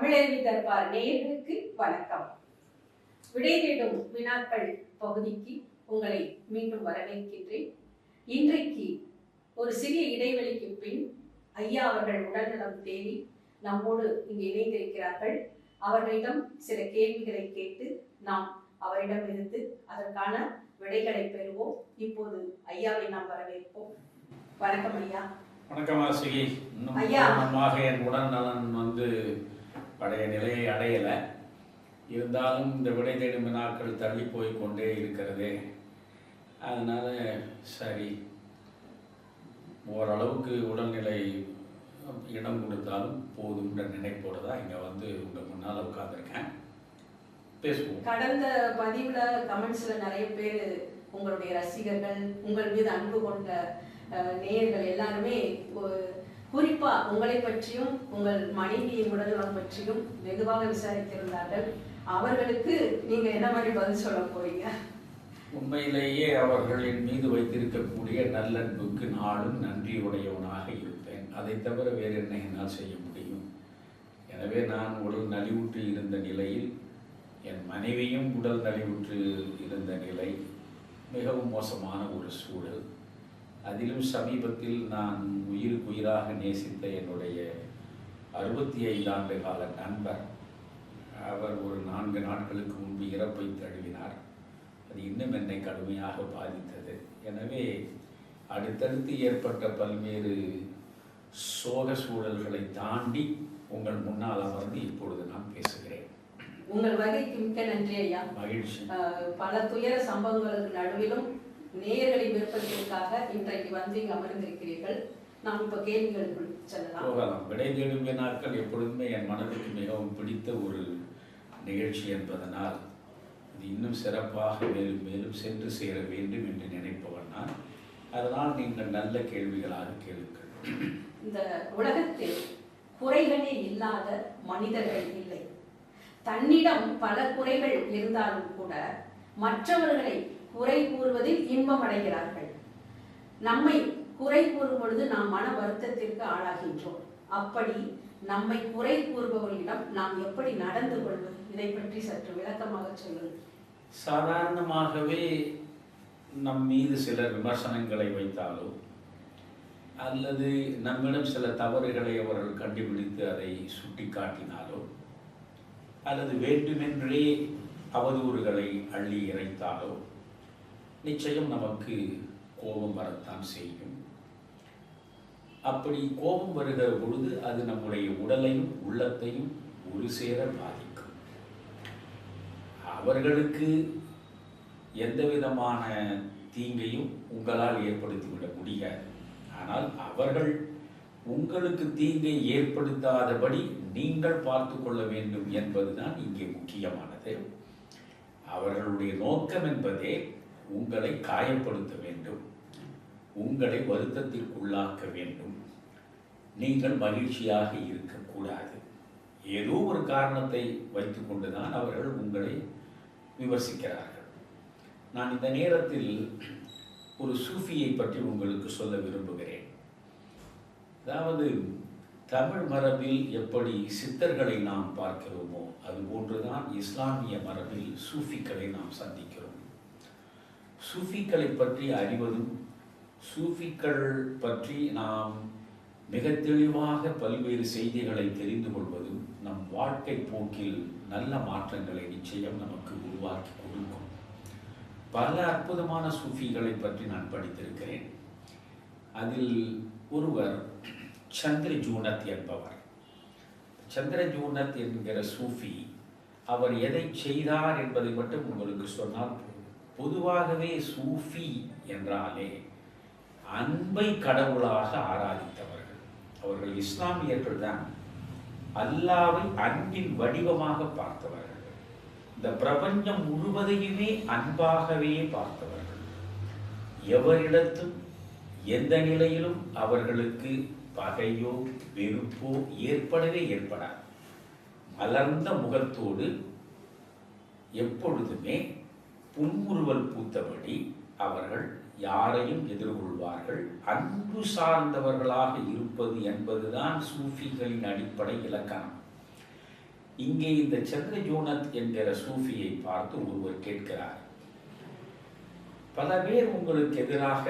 தமிழருவி தர்பார் நேயர்களுக்கு வணக்கம். விடை தேடும் வினாக்கள் பகுதிக்கு உங்களை மீண்டும் வரவேற்கின்றேன். இன்றைக்கு ஒரு சிறிய இடைவெளிக்கு பின் ஐயா அவர்கள் உடல்நலம் தேடி நம்மோடு இங்கு இணைந்திருக்கிறார்கள். அவர்களிடம் சில கேள்விகளை கேட்டு நாம் அவரிடமிருந்து அதற்கான விடைகளை பெறுவோம். இப்போது ஐயாவை நாம் வரவேற்போம். வணக்கம் ஐயா. வணக்கம் ஆசிகி. இன்னும் என் உடல்நலன் வந்து பழைய நிலையை அடையலை. இருந்தாலும் இந்த விடை தேடும் வினாக்கள் தள்ளி போய் கொண்டே இருக்கிறது. அதனால் சரி. ஓரளவுக்கு உடல்நிலை இடம் கொடுத்தாலும் போதும்ன்ற நினைப்போடு தான் இங்கே வந்து உங்கள் முன்னால் உட்காந்துருக்கேன் பேசுவோம். கடந்த பதிவில் கமெண்ட்ஸில் நிறைய பேர் உங்களுடைய ரசிகர்கள் உங்கள் மீது அன்பு கொண்ட நேயர்கள் எல்லாருமே ஒரு- குறிப்பா உங்களை பற்றியும் உங்கள் மனைவியின் உடல்நலம் பற்றியும் வெகுவாக விசாரித்திருந்தார்கள். அவர்களுக்கு நீங்க என்ன மாதிரி பதில் சொல்ல போறீங்க? உண்மையிலேயே அவர்களின் மீது வைத்திருக்கக்கூடிய நல்லன்புக்கு நாளும் நன்றியுடையவனாக இருப்பேன். அதை தவிர வேறு என்ன என்னால் செய்ய முடியும்? எனவே நான் உடல் நலிவுற்று இருந்த நிலையில் என் மனைவியும் உடல் நலிவுற்று இருந்த நிலை மிகவும் மோசமான ஒரு சூழல். அதிலும் சமீபத்தில் நான் உயிருக்கு உயிராக நேசித்த என்னுடைய அறுபத்தி ஐந்து ஆண்டு கால நண்பர் அவர் ஒரு நான்கு நாட்களுக்கு முன்பு இறப்பை தழுவினார். அது இன்னும் என்னை கடுமையாக பாதித்தது. எனவே அடுத்தடுத்து ஏற்பட்ட பல்வேறு சோக சூழல்களை தாண்டி உங்கள் முன்னால் அமர்ந்து இப்பொழுது நான் பேசுகிறேன். உங்கள் வகைக்கு மிக்க நன்றி ஐயா. மகிழ்ச்சி. பல துயர சம்பவங்களுக்கு நடுவிலும் நேயர்களின் விருப்பத்திற்காக இன்றைக்கு வந்து இங்கு அமர்ந்திருக்கிறீர்கள். நாம் இப்ப கேள்விகளுக்குள் செல்லலாம். போகலாம். விடை தேடும் வினாக்கள் எப்பொழுதுமே என் மனதுக்கு மிகவும் பிடித்த ஒரு நிகழ்ச்சி என்பதனால் இது இன்னும் சிறப்பாக மேலும் மேலும் சென்று சேர வேண்டும் என்று நினைப்பவன் நான். அதனால் நீங்கள் நல்ல கேள்விகளாக கேளுங்கள். இந்த உலகத்தில் குறைகளே இல்லாத மனிதர்கள் இல்லை. தன்னிடம் பல குறைகள் இருந்தாலும் கூட மற்றவர்களை குறை கூறுவதில் இன்பம் அடைகிறார்கள். நம்மை குறை கூறும் பொழுது நாம் மன வருத்தத்திற்கு ஆளாகின்றோம். அப்படி நம்மை குறை கூறுபவர்களிடம் நாம் எப்படி நடந்து கொள்வது? இதை பற்றி சற்று விளக்கமாக சொல்லுங்கள். சாதாரணமாகவே நம் மீது சில விமர்சனங்களை வைத்தாலோ அல்லது நம்மிடம் சில தவறுகளை அவர்கள் கண்டுபிடித்து அதை சுட்டிக்காட்டினாலோ அல்லது வேண்டுமென்றே அவதூறுகளை அள்ளி இறைத்தாலோ நிச்சயம் நமக்கு கோபம் வரத்தான் செய்யும். அப்படி கோபம் வருகிற பொழுது அது நம்முடைய உடலையும் உள்ளத்தையும் ஒரு சேர பாதிக்கும். அவர்களுக்கு எந்த விதமான தீங்கையும் உங்களால் ஏற்படுத்திவிட முடியாது. ஆனால் அவர்கள் உங்களுக்கு தீங்கை ஏற்படுத்தாதபடி நீங்கள் பார்த்து கொள்ள வேண்டும் என்பதுதான் இங்கே முக்கியமானது. அவர்களுடைய நோக்கம் என்பதே உங்களை காயப்படுத்த வேண்டும். உங்களை வருத்தத்திற்குள்ளாக்க வேண்டும். நீங்கள் மகிழ்ச்சியாக இருக்கக்கூடாது. ஏதோ ஒரு காரணத்தை வைத்துக்கொண்டுதான் அவர்கள் உங்களை விமர்சிக்கிறார்கள். நான் இந்த நேரத்தில் ஒரு சூஃபியை பற்றி உங்களுக்கு சொல்ல விரும்புகிறேன். அதாவது தமிழ் மரபில் எப்படி சித்தர்களை நாம் பார்க்கிறோமோ அதுபோன்றுதான் இஸ்லாமிய மரபில் சூஃபிக்களை நாம் சந்திக்கிறோம். சூஃபிக்களை பற்றி அறிவதும் சூஃபிக்கள் பற்றி நாம் மிக தெளிவாக பல்வேறு செய்திகளை தெரிந்து கொள்வதும் நம் வாழ்க்கை போக்கில் நல்ல மாற்றங்களை நிச்சயம் நமக்கு உருவாக்கி கொடுக்கும். பல அற்புதமான சூஃபிகளை பற்றி நான் படித்திருக்கிறேன். அதில் ஒருவர் சந்திரஜூனத் என்பவர். சந்திரஜூனத் என்கிற சூஃபி அவர் எதை செய்தார் என்பதை மட்டும் உங்களுக்கு சொன்னால் பொதுவாகவே சூஃபி என்றாலே அன்பை கடவுளாக ஆராதித்தவர்கள். அவர்கள் இஸ்லாமியர்கள் தான். அல்லாவை அன்பின் வடிவமாக பார்த்தவர்கள். இந்த பிரபஞ்சம் முழுவதையுமே அன்பாகவே பார்த்தவர்கள். எவரிடத்தும் எந்த நிலையிலும் அவர்களுக்கு பகையோ வெறுப்போ ஏற்படவே ஏற்படாது. மலர்ந்த முகத்தோடு எப்பொழுதுமே புன்முறுவல் பூத்தபடி அவர்கள் யாரையும் எதிர்கொள்வார்கள். அன்பு சார்ந்தவர்களாக இருப்பது என்பதுதான் சூஃபிகளின் அடிப்படை இலக்கணம். இங்கே இந்த சந்திரஜோனத் என்கிற சூஃபியை பார்த்து ஒருவர் கேட்கிறார். பல பேர் உங்களுக்கு எதிராக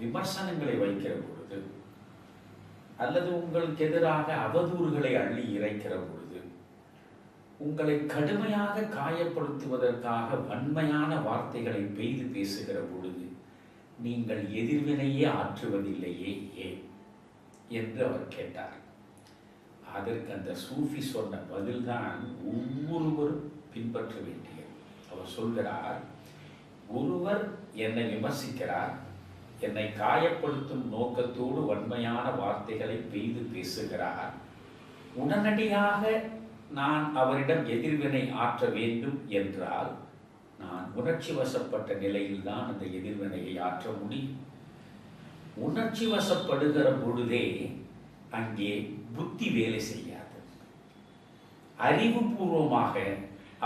விமர்சனங்களை வைக்கிற பொழுது அல்லது உங்களுக்கு எதிராக அவதூறுகளை அள்ளி இறைக்கிற பொழுது உங்களை கடுமையாக காயப்படுத்துவதற்காக வன்மையான வார்த்தைகளை பெய்து பேசுகிற பொழுது நீங்கள் எதிர்வினையே ஆற்றுவதில்லையே ஏன் என்று அவர் கேட்டார். அதற்கு அந்த சூஃபி சொன்ன பதில்தான் ஒவ்வொருவரும் பின்பற்ற வேண்டியது. அவர் சொல்கிறார் ஒருவர் என்னை விமர்சிக்கிறார் என்னை காயப்படுத்தும் நோக்கத்தோடு வன்மையான வார்த்தைகளை பெய்து பேசுகிறார் உடனடியாக நான் அவரிடம் எதிர்வினை ஆற்ற வேண்டும் என்றால் நான் உணர்ச்சி வசப்பட்ட நிலையில்தான் அந்த எதிர்வினையை ஆற்ற முடியும். உணர்ச்சி வசப்படுகிற பொழுதே அங்கே புத்தி வேலை செய்யாது. அறிவுபூர்வமாக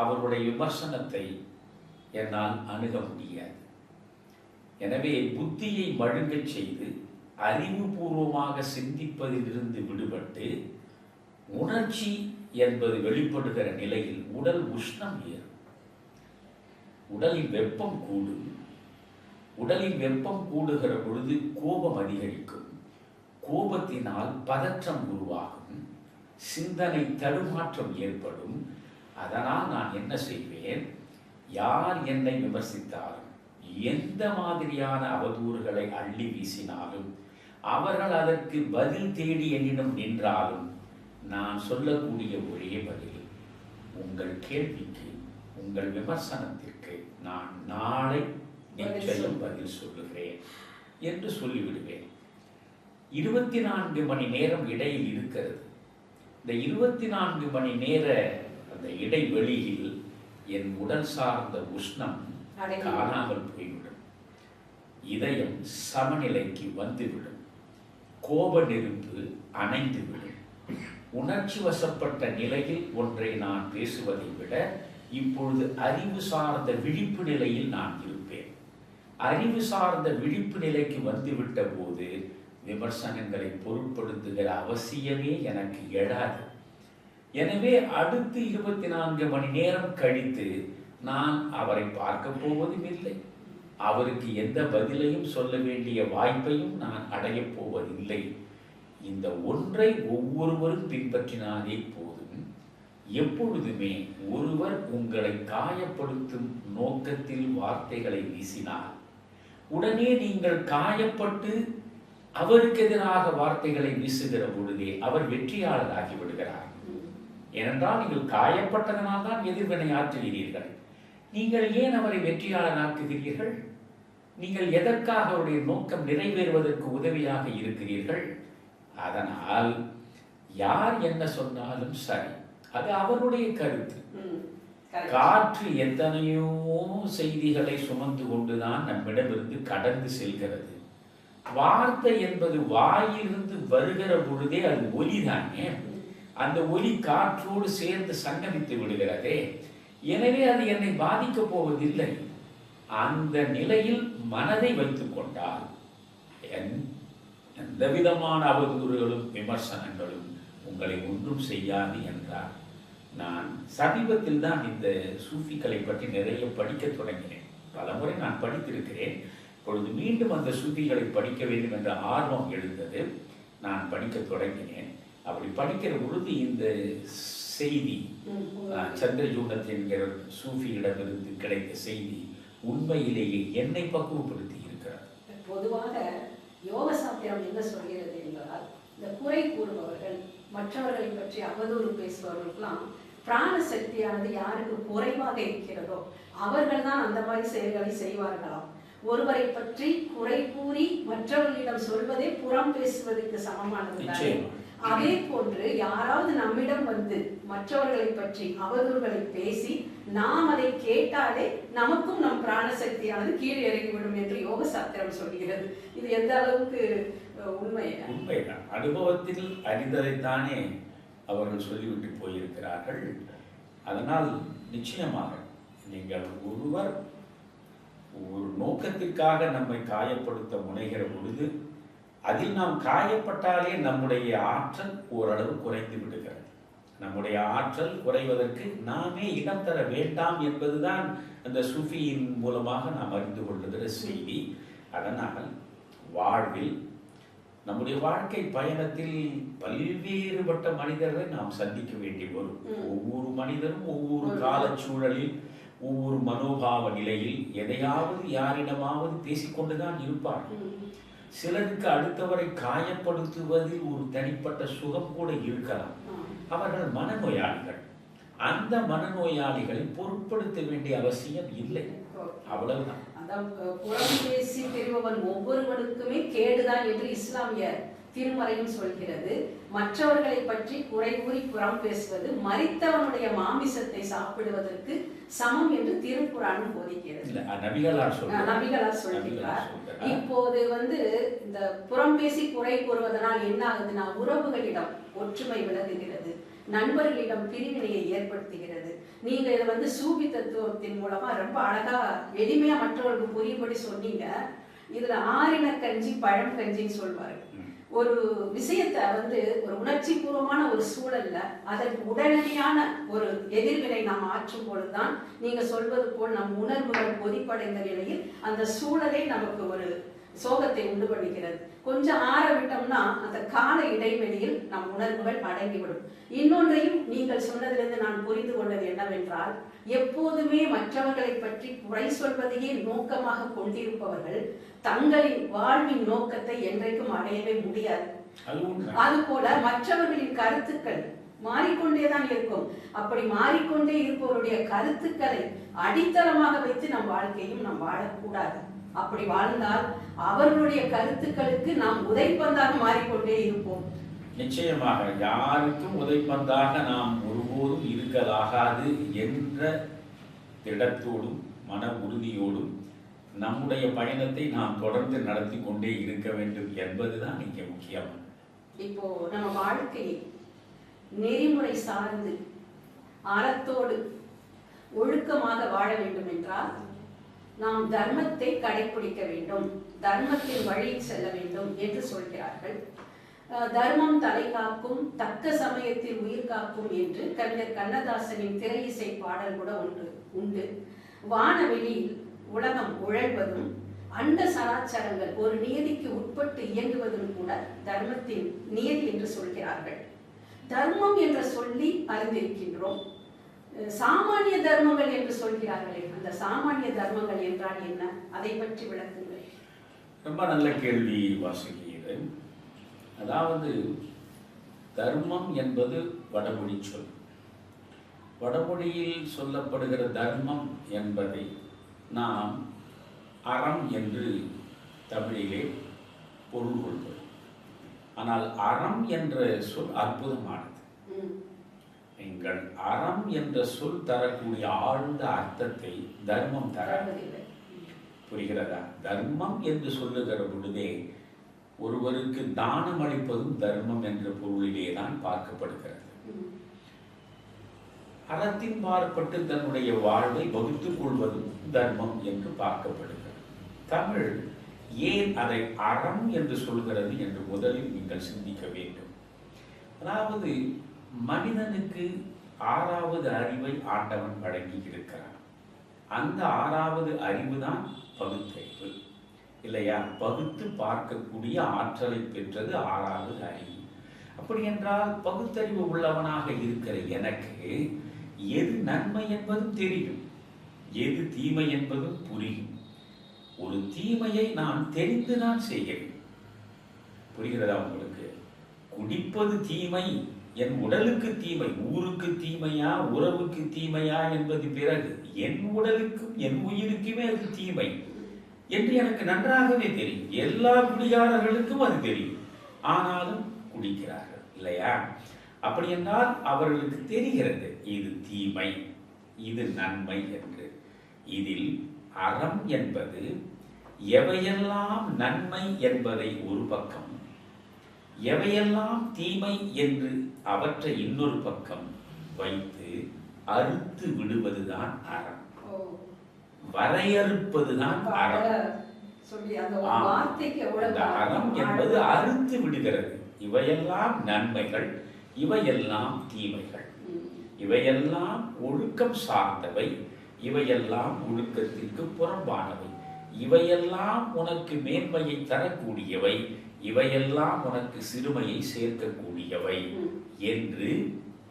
அவருடைய விமர்சனத்தை என்னால் அணுக முடியாது. எனவே புத்தியை மழுங்கச் செய்து அறிவுபூர்வமாக சிந்திப்பதிலிருந்து விடுபட்டு உணர்ச்சி என்பது வெளிப்படுகிற நிலையில் உடல் உஷ்ணம் ஏறும். உடலின் வெப்பம் கூடும். உடலின் வெப்பம் கூடுகிற பொழுது கோபம் அதிகரிக்கும். கோபத்தினால் பதற்றம் உருவாகும். சிந்தனை தடுமாற்றம் ஏற்படும். அதனால் நான் என்ன செய்வேன்? யார் என்னை விமர்சித்தாலும் எந்த மாதிரியான அவதூறுகளை அள்ளி வீசினாலும் அவர்கள் அதற்கு பதில் தேடி என்னிடம் நின்றாலும் நான் சொல்லக்கூடிய ஒரே பதில். உங்கள் கேள்விக்கு உங்கள் விமர்சனத்திற்கு நான் நாளை நிச்சயம் பதில் சொல்லுகிறேன் என்று சொல்லிவிடுவேன். இருபத்தி நான்கு மணி நேரம் இடையில் இருக்கிறது. இந்த இருபத்தி நான்கு மணி நேர அந்த இடைவெளியில் என் உடல் சார்ந்த உஷ்ணம் காணாமல் போய்விடும். இதயம் சமநிலைக்கு வந்துவிடும். கோப நெருப்பு அணைந்துவிடும். உணர்ச்சி வசப்பட்ட நிலையில் ஒன்றை நான் பேசுவதை விட இப்பொழுது அறிவு சார்ந்த விழிப்பு நிலையில் நான் இருப்பேன். அறிவு சார்ந்த விழிப்பு நிலைக்கு வந்துவிட்ட போது விமர்சனங்களை பொருட்படுத்துகிற அவசியமே எனக்கு எழாது. எனவே அடுத்து இருபத்தி நான்கு மணி நேரம் கழித்து நான் அவரை பார்க்க போவதும் இல்லை. அவருக்கு எந்த பதிலையும் சொல்ல வேண்டிய வாய்ப்பையும் நான் அடையப் போவதில்லை. இந்த ஒன்றை ஒவ்வொருவரும் பின்பற்றினாலே போதும். எப்பொழுதுமே ஒருவர் உங்களை காயப்படுத்தும் நோக்கத்தில் வார்த்தைகளை வீசினார் உடனே நீங்கள் காயப்பட்டு அவருக்கு எதிராக வார்த்தைகளை வீசுகிற பொழுதே அவர் வெற்றியாளராகி விடுகிறார். ஏனென்றால் நீங்கள் காயப்பட்டதனால் தான் எதிர்வினை ஆற்றுகிறீர்கள். நீங்கள் ஏன் அவரை வெற்றியாளராக்குகிறீர்கள்? நீங்கள் எதற்காக அவருடைய நோக்கம் நிறைவேறுவதற்கு உதவியாக இருக்கிறீர்கள்? அதனால் யார் என்ன சொன்னாலும் சரி. அது அவருடைய கருத்து. காற்று எத்தனையோ செய்திகளை சுமந்து கொண்டுதான் நம்மிடமிருந்து கடந்து செல்கிறது. வார்த்தை என்பது வாயிலிருந்து வருகிற பொழுதே அது ஒலிதானே? அந்த ஒலி காற்றோடு சேர்ந்து சங்கமித்து விடுகிறதே. எனவே அது என்னை பாதிக்கப் போவதில்லை. அந்த நிலையில் மனதை வைத்துக் கொண்டால் என்- எந்த விதமான அவதூறுகளும் விமர்சனங்களும் உங்களை ஒன்றும் செய்யாது என்றார். நான் சமீபத்தில் தான் இந்த சூஃபிக்களை பற்றி நிறைய படிக்க தொடங்கினேன். பலமுறை நான் படித்திருக்கிறேன். இப்பொழுது மீண்டும் அந்த சூஃபிகளை படிக்க வேண்டும் என்ற ஆர்வம் எழுந்தது. நான் படிக்க தொடங்கினேன். அப்படி படிக்கிற பொழுது இந்த செய்தி சந்திரஜூடத் என்கிற சூஃபியிடமிருந்து கிடைத்த செய்தி உண்மையிலேயே என்னை பக்குவப்படுத்தி இருக்கிறார் பொதுவாக யோக சாத்திரம் என்ன சொல்கிறது என்றால் இந்த குறை கூறுபவர்கள் மற்றவர்களை பற்றி அவதூறு பேசுபவர்களுக்கெல்லாம் பிராண சக்தியானது யாருக்கு குறைவாக இருக்கிறதோ அவர்கள் தான் அந்த மாதிரி செயல்களை செய்வார்களாம். ஒருவரை பற்றி குறை கூறி மற்றவர்களிடம் சொல்வதே புறம் பேசுவதற்கு சமமானது அதே போன்று யாராவது நம்மிடம் வந்து மற்றவர்களை பற்றி அவதூறுகளை பேசி நாம் அதை கேட்டாலே நமக்கும் நம் பிராணசக்தியானது கீழே இறங்கிவிடும் என்று யோக சாஸ்திரம் சொல்கிறது. இது எந்த அளவுக்கு அஹ், உண்மை உண்மைதான். அனுபவத்தில் அறிந்ததைத்தானே அவர்கள் சொல்லிவிட்டு போயிருக்கிறார்கள். அதனால் நிச்சயமாக நீங்கள் ஒருவர் ஒரு நோக்கத்திற்காக நம்மை காயப்படுத்த முனைகிற பொழுது அதில் நாம் காயப்பட்டாலே நம்முடைய ஆற்றல் ஓரளவு குறைந்து விடுகிறது. நம்முடைய ஆற்றல் குறைவதற்கு நாமே இடம் தர வேண்டாம் என்பதுதான் அந்த சூஃபியின் மூலமாக நாம் அறிந்து கொள்ளுகிற செய்தி. அதனால் வாழ்வில் நம்முடைய வாழ்க்கை பயணத்தில் பல்வேறுபட்ட மனிதர்களை நாம் சந்திக்க வேண்டி வரும். ஒவ்வொரு மனிதரும் ஒவ்வொரு காலச்சூழலில் ஒவ்வொரு மனோபாவ நிலையில் எதையாவது யாரிடமாவது பேசிக்கொண்டுதான் இருப்பார்கள். சிலருக்கு அடுத்தவரை காயப்படுத்துவதில் ஒரு தனிப்பட்ட சுகம் கூட இருக்கலாம். அவர்கள் மனநோயாளிகள். அந்த மனநோயாளிகளை பொருட்படுத்த வேண்டிய அவசியம் இல்லை. அவ்வளவுதான். புறம் பேசி தெரிபவன் ஒவ்வொருவனுக்குமே கேடுதான் என்று இஸ்லாமிய திருமறையும் சொல்கிறது மற்றவர்களை பற்றி குறை கூறி புறம் பேசுவது மரித்தவனுடைய மாமிசத்தை சாப்பிடுவதற்கு சமம் என்று திருக்குறான் போதிக்கிறது நபிகளார் சொல்கிறார். இப்போது வந்து இந்த புறம் பேசி குறை கூறுவதனால் என்ன ஆகுதுன்னா உறவுகளிடம் ஒற்றுமை விலகுகிறது நண்பர்களிடம் பிரிவினையை ஏற்படுத்துகிறது நீங்க இதை வந்து சூபி தத்துவத்தின் மூலமா ரொம்ப அழகா எளிமையா மற்றவர்களுக்கு புரியும்படி சொன்னீங்க இதுல ஆறின கஞ்சி பழம் கஞ்சின்னு சொல்வாரு ம். ஒரு விஷயத்தை வந்து ஒரு உணர்ச்சி பூர்வமான ஒரு சூழல்ல அதற்கு உடனடியான ஒரு எதிர்வினை நாம் ஆற்றும் பொழுதுதான் நீங்க சொல்வது போல் நம் உணர்வுகள் பொதிப்படைந்த நிலையில் அந்த சூழலே நமக்கு ஒரு சோகத்தை உண்டு பண்ணுகிறது கொஞ்சம் ஆற விட்டோம்னா அந்த கால இடைவெளியில் நம் உணர்வுகள் அடங்கிவிடும். இன்னொன்றையும் நீங்கள் சொன்னதிலிருந்து நான் புரிந்து கொண்டது என்னவென்றால் எப்போதுமே மற்றவர்களை பற்றி குறை சொல்வதையே நோக்கமாக கொண்டிருப்பவர்கள் தங்களின் வாழ்வின் நோக்கத்தை என்றைக்கும் அடையவே முடியாது. அதுபோல மற்றவர்களின் கருத்துக்கள் மாறிக்கொண்டேதான் இருக்கும். அப்படி மாறிக்கொண்டே இருப்பவருடைய கருத்துக்களை அடித்தளமாக வைத்து நம் வாழ்க்கையும் நாம் வாழக்கூடாது. அப்படி வாழ்ந்தால் அவர்களுடைய கருத்துக்களுக்கு நாம் உதைப்பந்தாக மாறிக்கொண்டே இருப்போம். நிச்சயமாக யாருக்கும் உதைப்பந்தாக நாம் ஒருபோதும் இருக்கலாகாது என்ற திடத்தோடும் மன உறுதியோடும் நம்முடைய பயணத்தை நாம் தொடர்ந்து நடத்தி கொண்டே இருக்க வேண்டும் என்பதுதான் இங்கே முக்கியம். இப்போ நம்ம வாழ்க்கையை நெறிமுறை சார்ந்து அறத்தோடு ஒழுக்கமாக வாழ வேண்டும் என்றால் நாம் தர்மத்தை கடைபிடிக்க வேண்டும். தர்மத்தின் வழியில் செல்ல வேண்டும் என்று சொல்கிறார்கள். தர்மம் தலை காக்கும் தக்க சமயத்தில் உயிர் காக்கும் என்று கவிஞர் கண்ணதாசனின் திரை இசை பாடல் கூட ஒன்று உண்டு. வானவெளியில் உலகம் உழல்வதும் அண்ட சராச்சரங்கள் ஒரு நியதிக்கு உட்பட்டு இயங்குவதும் கூட தர்மத்தின் நியதி என்று சொல்கிறார்கள். தர்மம் என்ற சொல்லி அறிந்திருக்கின்றோம். சாமானிய தர்மங்கள் என்று சொல்கிறார்களே அந்த சாமானிய தர்மங்கள் என்றால் என்ன? அதை பற்றி விளக்குங்கள். ரொம்ப நல்ல கேள்வி வாசுகி இது அதாவது தர்மம் என்பது வடமொழி சொல். வடமொழியில் சொல்லப்படுகிற தர்மம் என்பதை நாம் அறம் என்று தமிழிலே பொருள் கொள்கிறோம் ஆனால் அறம் என்ற சொல் அற்புதமானது. ம், நீங்கள் அறம் என்ற சொல் தரக்கூடிய ஆழ்ந்த அர்த்தத்தை தர்மம் தர. புரிகிறதா? தர்மம் என்று சொல்லுகிற பொழுதே ஒருவருக்கு தானம் அளிப்பதும் தர்மம் என்ற பொருளிலே தான் பார்க்கப்படுகிறது. அறத்தின் மாறுபட்டு தன்னுடைய வாழ்வை வகுத்துக் கொள்வதும் தர்மம் என்று பார்க்கப்படுகிறது. தமிழ் ஏன் அதை அறம் என்று சொல்கிறது என்று முதலில் நீங்கள் சிந்திக்க வேண்டும். அதாவது மனிதனுக்கு ஆறாவது அறிவை ஆண்டவன் வழங்கி இருக்கிறான் அந்த ஆறாவது அறிவு தான் பகுத்தறிவு. இல்லையா? பகுத்து பார்க்கக்கூடிய ஆற்றலை பெற்றது ஆறாவது அறிவு. அப்படி என்றால் பகுத்தறிவு உள்ளவனாக இருக்கிற எனக்கு எது நன்மை என்பதும் தெரியும். எது தீமை என்பதும் புரியும். ஒரு தீமையை நான் தெரிந்துதான் செய்கிறேன் புரிகிறதா உங்களுக்கு? குடிப்பது தீமை என் உடலுக்கு தீமை ஊருக்கு தீமையா உறவுக்கு தீமையா என்பது பிறகு என் உடலுக்கும் என் உயிருக்குமே அது தீமை என்று எனக்கு நன்றாகவே தெரியும். எல்லா குடிகாரர்களுக்கும் அது தெரியும். ஆனாலும் குடிக்கிறார்கள் இல்லையா? அப்படி என்றால் அவர்களுக்கு தெரிகிறது இது தீமை இது நன்மை என்று. இதில் அறம் என்பது எவையெல்லாம் நன்மை என்பதை ஒரு பக்கம் எவையெல்லாம் தீமை என்று அவற்றை இன்னொரு பக்கம் வைத்து அறுத்து விடுவதுதான் அறம். வரையறுப்பதுதான் அறம். அறம் என்பது அறுத்து விடுகிறது. இவையெல்லாம் நன்மைகள் இவையெல்லாம் தீமைகள். இவையெல்லாம் ஒழுக்கம் சார்ந்தவை இவையெல்லாம் ஒழுக்கத்திற்கு புறம்பானவை. இவையெல்லாம் உனக்கு மேன்மையை தரக்கூடியவை. இவையெல்லாம் உனக்கு சிறுமையை சேர்க்கக்கூடியவை என்று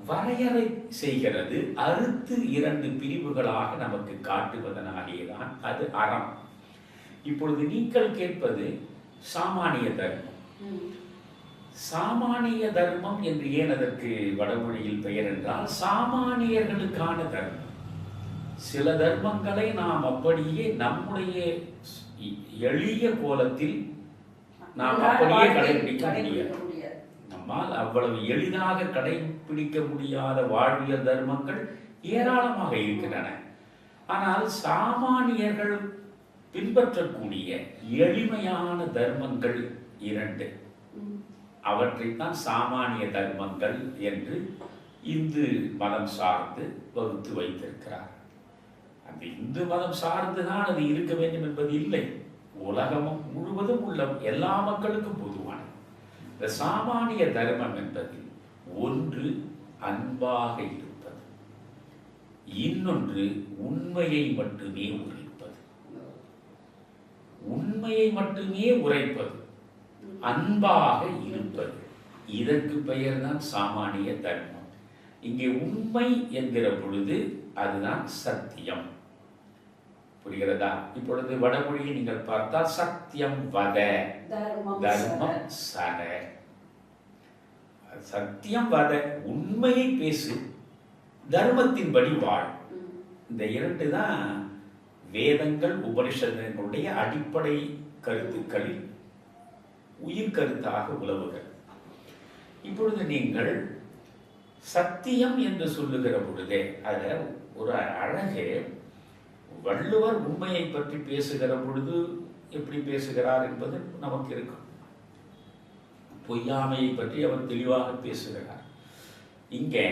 வரையறை செய்கிறது. அறுத்து இரண்டு பிரிவுகளாக நமக்கு காட்டுவதனாலேதான் அது அறம். இப்பொழுது நீங்கள் கேட்பது சாமானிய தர்மம். சாமானிய தர்மம் என்று ஏன் அதற்கு வடமொழியில் பெயர் என்றால் சாமானியர்களுக்கான தர்மம். சில தர்மங்களை நாம் அப்படியே நம்முடைய எளிய கோலத்தில் நாம் அப்படியே கடைபிடிக்க முடியாது. நம்மால் அவ்வளவு எளிதாக கடைபிடிக்க முடியாத வாழ்வியல் தர்மங்கள் ஏராளமாக இருக்கின்றன. ஆனால் சாமானியர்கள் பின்பற்றக்கூடிய எளிமையான தர்மங்கள் இரண்டு. அவற்றைத்தான் சாமானிய தர்மங்கள் என்று இந்து மதம் சார்ந்து வகுத்து வைத்திருக்கிறார். அந்த இந்து மதம் சார்ந்துதான் அது இருக்க வேண்டும் என்பது இல்லை. உலகமும் முழுவதும் உள்ள எல்லா மக்களுக்கும் பொதுவானது. இந்த சாமானிய தர்மம் என்பது ஒன்று அன்பாக இருப்பது. இன்னொன்று உண்மையை மட்டுமே உரைப்பது. உண்மையை மட்டுமே உரைப்பது. அன்பாக இருப்பது. இதற்கு பெயர்தான் சாமானிய தர்மம். இங்கே உண்மை என்கிற பொழுது அதுதான் சத்தியம். புரிகிறதா? இப்பொழுது வடமொழியை நீங்கள் பார்த்தால் சத்தியம் வத தர்மம் சர சத்தியம் வத உண்மையை பேசு தர்மத்தின்படி வாழ். இந்த இரண்டு தான் வேதங்கள் உபனிஷதங்களுடைய அடிப்படை கருத்துக்களில் உயிர் கருத்தாக உலவுகிறது இப்பொழுது நீங்கள் சத்தியம் என்று சொல்லுகிற பொழுதே அதுல ஒரு அழகு வள்ளுவர் உண்மையை பற்றி பேசுகிற பொழுது எப்படி பேசுகிறார் என்பது நமக்கு இருக்கும். பொய்யாமையை பற்றி அவர் தெளிவாக பேசுகிறார். இங்கே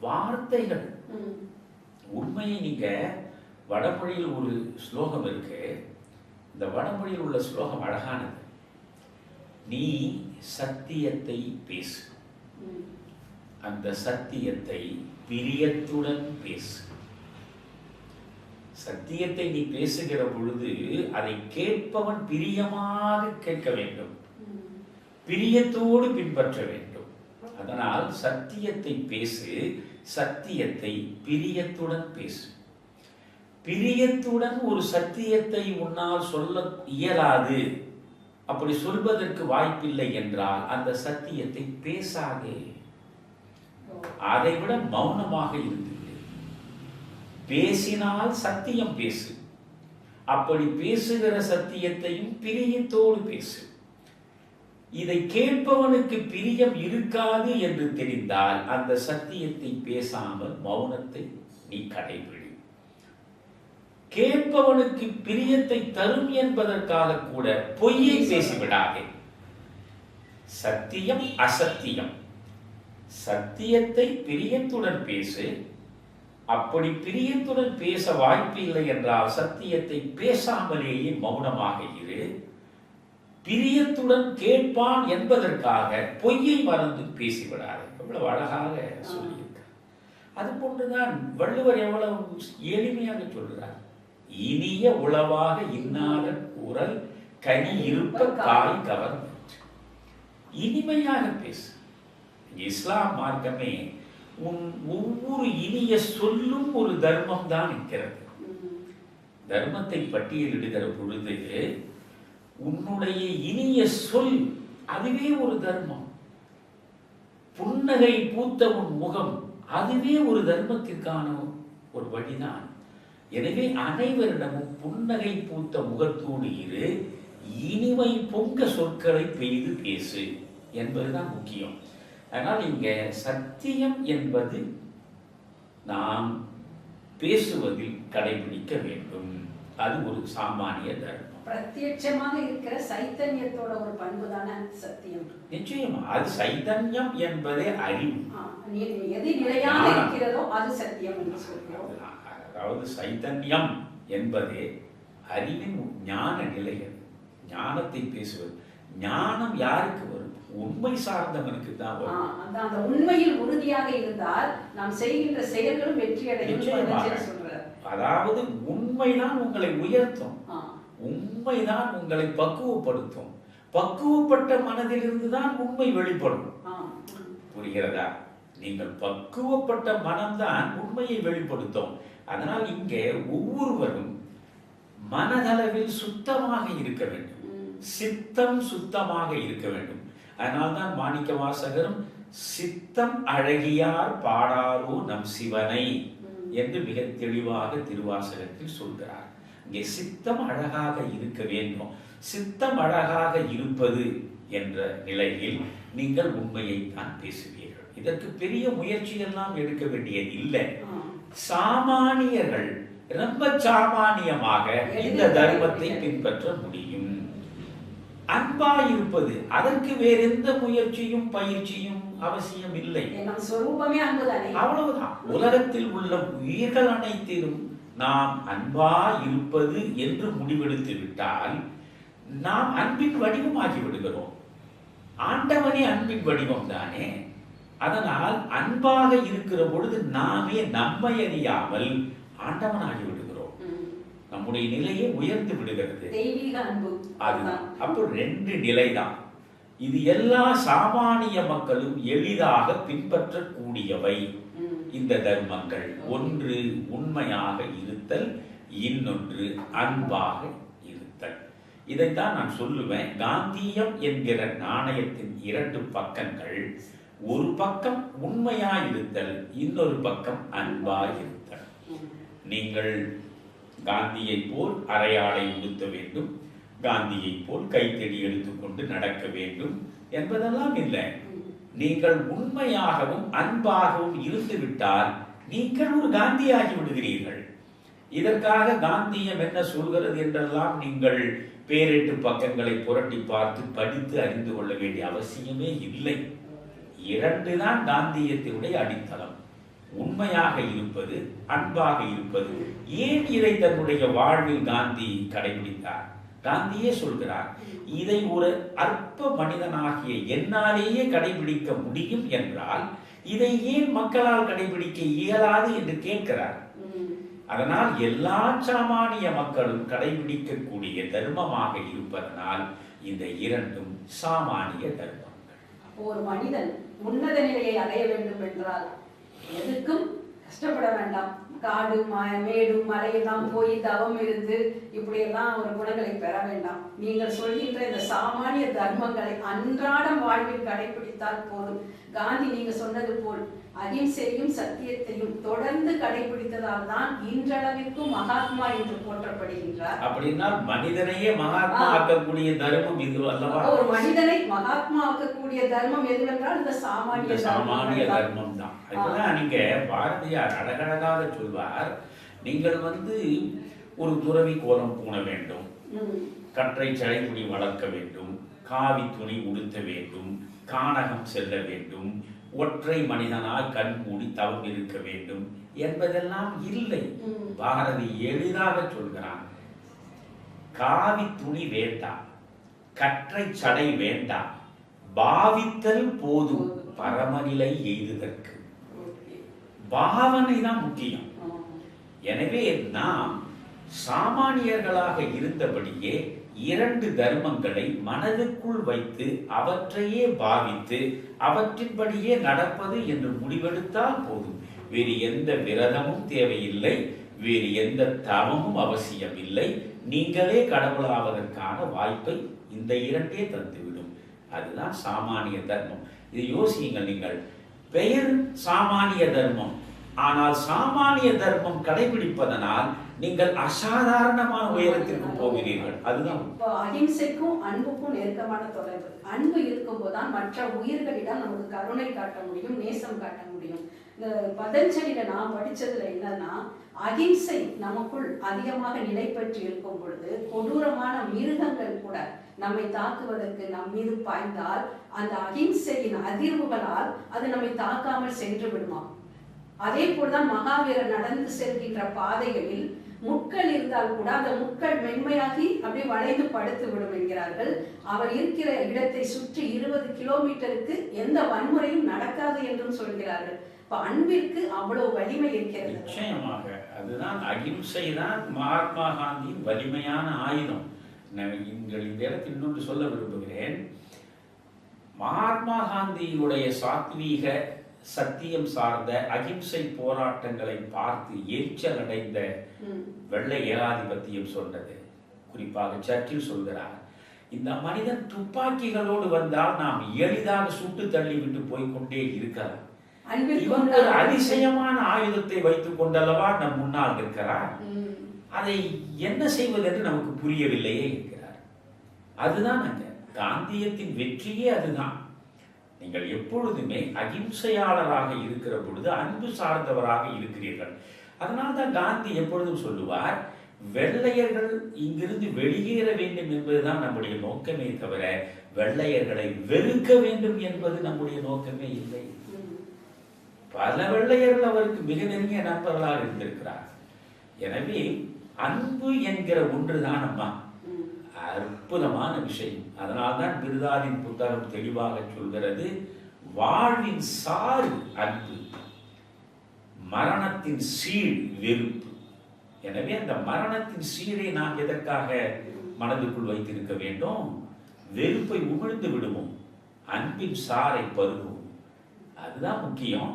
வார்த்தைகள். உண்மையை நீங்க வடமொழியில் ஒரு ஸ்லோகம் இருக்கு. இந்த வடமொழியில் உள்ள ஸ்லோகம் அழகானது. நீ சத்தியத்தை பேசு. அந்த சத்தியத்தை பிரியத்துடன் பேசு. சத்தியத்தை நீ பேசுகிற பொழுது அதை கேட்பவன் பிரியமாக கேட்க வேண்டும். பிரியத்தோடு பின்பற்ற வேண்டும் அதனால் சத்தியத்தை பேசு சத்தியத்தை பிரியத்துடன் பேசு பிரியத்துடன் ஒரு சத்தியத்தை உன்னால் சொல்ல இயலாது அப்படி சொல்வதற்கு வாய்ப்பில்லை என்றால் அந்த சத்தியத்தை பேசாதே. அதை விட மௌனமாக இருந்துவிடு பேசினால் சத்தியம் பேசு. அப்படி பேசுகிற சத்தியத்தையும் பிரியத்தோடு பேசு. இதை கேட்பவனுக்கு பிரியம் இருக்காது என்று தெரிந்தால் அந்த சத்தியத்தை பேசாமல் மௌனத்தை நீ கடைபிடி. கேட்பவனுக்கு பிரியத்தை தரும் என்பதற்காக கூட பொய்யை பேசிவிடாதே. சத்தியம் அசத்தியம். சத்தியத்தை பிரியத்துடன் பேசு. அப்படி பிரியத்துடன் பேச வாய்ப்பு இல்லை என்றால் சத்தியத்தை பேசாமலேயே மௌனமாக இரு. பிரியத்துடன் கேட்பான் என்பதற்காக பொய்யை மறந்து பேசிவிடாது. எவ்வளவு அழகாக சொல்லியிருக்கார் அது போன்றுதான் வள்ளுவர் எவ்வளவு எளிமையாக சொல்கிறார். இனிய உளவாக இன்னாத குரல் கனி இருப்ப காய் கவர்ந்து இனிமையாக பேசு. இஸ்லாம் மார்க்கமே உன் ஒவ்வொரு இனிய சொல்லும் ஒரு தர்மம் தான் இருக்கிறது. தர்மத்தை பட்டியலிடுகிற பொழுது உன்னுடைய இனிய சொல் அதுவே ஒரு தர்மம். புன்னகை பூத்த உன் முகம் அதுவே ஒரு தர்மத்திற்கான ஒரு வழிதான். எனவே அனைவரிடமும் புன்னகை பூத்த முகத்தோடு இரு இனிமை பொங்க சொற்களை பெய்து பேசு என்பதுதான் முக்கியம். அதனால் இங்கே சத்தியம் என்பது நாம் பேசுவதில் கடைபிடிக்க வேண்டும். அது ஒரு சாமானிய தர்மம். பிரத்யட்சமாக இருக்கிற சைத்தன்யத்தோட ஒரு பண்பு தானே சத்தியம். நிச்சயமா அது சைதன்யம் என்பதே அறிவு. எது நிலையாக இருக்கிறதோ அது சத்தியம் என்று சொல்கிறோம். அதாவது சைதன்யம் என்பதே அறிவின் ஞான நிலை அது. ஞானத்தை பேசுவது. ஞானம் யாருக்கு வரும்? உண்மை சார்ந்தவனுக்கு தான் அந்த உண்மையில் உறுதியாக இருந்தால் நாம் செய்கின்ற செயல்களும் வெற்றி அடையும் அதாவது உண்மைதான் உங்களை உயர்த்தும். உண்மைதான் உங்களை பக்குவப்படுத்தும். பக்குவப்பட்ட மனதிலிருந்து தான் உண்மை வெளிப்படும். புரிகிறதா? நீங்கள் பக்குவப்பட்ட மனம்தான் உண்மையை வெளிப்படுத்தும். அதனால் இங்கே ஒவ்வொருவரும் மனதளவில் சுத்தமாக இருக்க வேண்டும். சித்தம் சுத்தமாக இருக்க வேண்டும். அதனால்தான் மாணிக்க வாசகரும் சித்தம் அழகியார் பாடாரோ நம் சிவனை. என்று மிக தெளிவாக திருவாசகத்தில் சொல்கிறார் இங்கே சித்தம் அழகாக இருக்க வேண்டும் சித்தம் அழகாக இருப்பது என்ற நிலையில் நீங்கள் உண்மையை தான் பேசுவீர்கள் இதற்கு பெரிய முயற்சி எல்லாம் எடுக்க வேண்டியது இல்லை. சாமானியர்கள் ரொம்ப சாமானியமாக இந்த தர்மத்தை. பின்பற்ற முடியும் அன்பா இருப்பது அதற்கு வேற எந்த முயற்சியும் பயிற்சியும் அவசியம் இல்லை. அவ்வளவுதான். உலகத்தில் உள்ள உயிர்கள் அனைத்திலும் நாம் அன்பா இருப்பது என்று முடிவெடுத்து விட்டால் நாம் அன்பின் வடிவமாகி விடுகிறோம். ஆண்டவனே அன்பின் வடிவம் தானே அதனால் அன்பாக இருக்கிற பொழுது நாமே நம்மை அறியாமல் ஆண்டவனாகி விடுகிறோம். நம்முடைய நிலையே உயர்ந்து விடுகிறது. தெய்வீக அன்பு. அதுதான் அப்போ ரெண்டு நிலைதான். இது எல்லா சாமானிய மக்களும் எளிதாக பின்பற்றக்கூடியவை. இந்த தர்மங்கள். ஒன்று உண்மையாக இருத்தல் இன்னொன்று அன்பாக இருத்தல். இதைத்தான் நான் சொல்லுவேன். காந்தியம் என்கிற நாணயத்தின் இரண்டு பக்கங்கள். ஒரு பக்கம் உண்மையாய் இருத்தல் இன்னொரு பக்கம் அன்பாய் இருத்தல் ம். நீங்கள் காந்தியைப் போல் அரையாடை உடுத்த வேண்டும் காந்தியை போல் கைத்தடி எடுத்துக்கொண்டு நடக்க வேண்டும் என்பதெல்லாம் இல்லை. நீங்கள் உண்மையாகவும் அன்பாகவும் இருந்துவிட்டால் நீங்கள் ஒரு காந்தியாகி விடுகிறீர்கள். இதற்காக காந்தியம் என்ன சொல்கிறது என்றெல்லாம் நீங்கள் பேரெட்டு பக்கங்களை புரட்டி பார்த்து படித்து அறிந்து கொள்ள வேண்டிய அவசியமே இல்லை. இரண்டு தான் காந்தியத்தினுடைய அடித்தளம். உண்மையாக இருப்பது அன்பாக இருப்பது. ஏன் இதை தன்னுடைய வாழ்வில் காந்தி கடைபிடித்தார்? காந்தியே சொல்கிறார் இதை ஒரு அற்ப மனிதனாகிய என்னாலேயே கடைபிடிக்க முடியும் என்றால் இதை ஏன் மக்களால் கடைபிடிக்க இயலாது என்று கேட்கிறார். அதனால் எல்லா சாமானிய மக்களும் கடைபிடிக்கக்கூடிய தர்மமாக இருப்பதனால் இந்த இரண்டும் சாமானிய தர்மங்கள். ஒரு மனிதன் உன்னத நிலையை அடைய வேண்டும் என்றால் எதுக்கும் கஷ்டப்பட வேண்டாம். காடு ம- மேடு மலையெல்லாம் போய் தவம் இருந்து இப்படியெல்லாம் ஒரு குணங்களை பெற வேண்டாம். நீங்கள் சொல்கின்ற இந்த சாமானிய தர்மங்களை அன்றாடம் வாழ்வில் கடைபிடித்தால் போதும். காந்தி நீங்க சொன்னது போல் அகிம்சையும் சத்தியத்தையும் தொடர்ந்து கடைபிடித்ததால் தான் இன்றளவிற்கும் மகாத்மா என்று போற்றப்படுகின்றார் அப்படின்னா மனிதனையே மகாத்மா. ஆக்கக்கூடிய தர்மம் இது அல்லவா ஒரு மனிதனை மகாத்மா ஆக்கக்கூடிய தர்மம் எதுவென்றால் இந்த சாமானிய சாமானிய. தர்மம் தான் அதுதான் நீங்க பாரதியார் அழகழகாக சொல்வார் நீங்கள் வந்து ஒரு துறவி கோலம் பூண வேண்டும். கற்றை சடைமுடி வளர்க்க வேண்டும் காவி துணி உடுத்த வேண்டும் கானகம் செல்ல வேண்டும் ஒற்றை மனிதனால் கண் மூடி தவம் இருக்க வேண்டும் என்பதெல்லாம் இல்லை. பாரதி எளிதாக சொல்கிறான் காவி துணி வேண்டாம் கற்றை சடை வேண்டாம் பாவித்தல் போதும் பரமநிலை எய்துதற்கு. பாவனை தான் முக்கியம். எனவே நாம் சாமானியர்களாக இருந்தபடியே இரண்டு தர்மங்களை மனதுக்குள் வைத்து அவற்றையே பாவித்து அவற்றின்படியே நடப்பது என்று முடிவெடுத்தால் போதும். வேறு எந்த விரதமும் தேவையில்லை வேறு எந்த தவமும் அவசியமில்லை. நீங்களே கடவுளாவதற்கான வாய்ப்பை இந்த இரண்டே தந்துவிடும். அதுதான் சாமானிய தர்மம். இதை யோசியுங்கள் நீங்கள். பெயர் சாமானிய தர்மம். ஆனால் சாமானிய தர்மம் கடைபிடிப்பதனால் நீங்கள் அசாதாரணமான உயரத்திற்கு போகிறீர்கள். அதுதான். அஹிம்சைக்கும் அன்புக்கும் நெருக்கமான தொடர்பு. அன்பு இருக்கும்போது தான் மற்ற உயிர்களிடம் நமக்கு கருணை காட்ட முடியும் நேசம் காட்ட முடியும். இந்த பதஞ்சலியில நான் படிச்சதுல என்னன்னா அகிம்சை நமக்குள் அதிகமாக நிலை பெற்று இருக்கும் பொழுது கொடூரமான மிருகங்கள் கூட நம்மை தாக்குவதற்கு நம் மீது பாய்ந்தால் அந்த அகிம்சையின் அதிர்வுகளால் அது நம்மை தாக்காமல் சென்று விடுமா அதே போலதான் மகாவீரர் நடந்து செல்கின்ற பாதைகளில் முட்கள் இருந்தால் கூட அந்த முட்கள் மென்மையாகி அப்படியே வளைந்து படுத்து விடும் என்கிறார்கள். அவர் இருக்கிற இடத்தை சுற்றி இருபது கிலோமீட்டருக்கு எந்த வன்முறையும் நடக்காது என்றும் சொல்கிறார்கள். இப்ப அன்பிற்கு அவ்வளவு வலிமை இருக்கிறது. நிச்சயமாக. அதுதான் அகிம்சை தான் மகாத்மா காந்தியின் வலிமையான ஆயுதம். நான் நீங்கள் இந்த இடத்தில் இன்னொன்று சொல்ல விரும்புகிறேன். மகாத்மா காந்தியினுடைய சாத்வீக சத்தியம் சார்ந்த அகிம்சை போராட்டங்களை பார்த்து எரிச்சல் அடைந்த. வெள்ளை ஏகாதிபத்தியம் சொன்னது. குறிப்பாக சர்ச்சில் சொல்கிறார். இந்த மனிதன் துப்பாக்கிகளோடு வந்தால் நாம் எளிதாக சுட்டு தள்ளிவிட்டு போய்க்கொண்டே இருக்கலாம். அன்பிற்கு இவன் ஒரு அதிசயமான ஆயுதத்தை வைத்துக் கொண்டல்லவா நம் முன்னால் இருக்கிறார். அதை என்ன செய்வது என்று நமக்கு புரியவில்லையே என்கிறார். அதுதான் அங்க. காந்தியத்தின் வெற்றியே அதுதான். நீங்கள் எப்பொழுதுமே அகிம்சையாளராக இருக்கிற பொழுது அன்பு சார்ந்தவராக இருக்கிறீர்கள். அதனால் தான் காந்தி எப்பொழுதும் சொல்லுவார் வெள்ளையர்கள் இங்கிருந்து வெளியேற வேண்டும் என்பதுதான் நம்முடைய நோக்கமே தவிர வெள்ளையர்களை வெறுக்க வேண்டும் என்பது நம்முடைய நோக்கமே இல்லை. பல வெள்ளையர்கள் அவருக்கு மிக நெருங்கிய நண்பர்களாக இருந்திருக்கிறார். எனவே அன்பு என்கிற ஒன்றுதான் அம்மா. அற்புதமான விஷயம். அதனால்தான் பிருதாவின் புத்தகம் தெளிவாக சொல்கிறது வாழ்வின் சாறு அன்பு மரணத்தின் சீழ் வெறுப்பு. எனவே அந்த மரணத்தின் சீழை நாம் எதற்காக மனதுக்குள் வைத்திருக்க வேண்டும்? வெறுப்பை உமிழ்ந்து விடுவோம் அன்பின் சாரை பருகுவோம். அதுதான் முக்கியம்.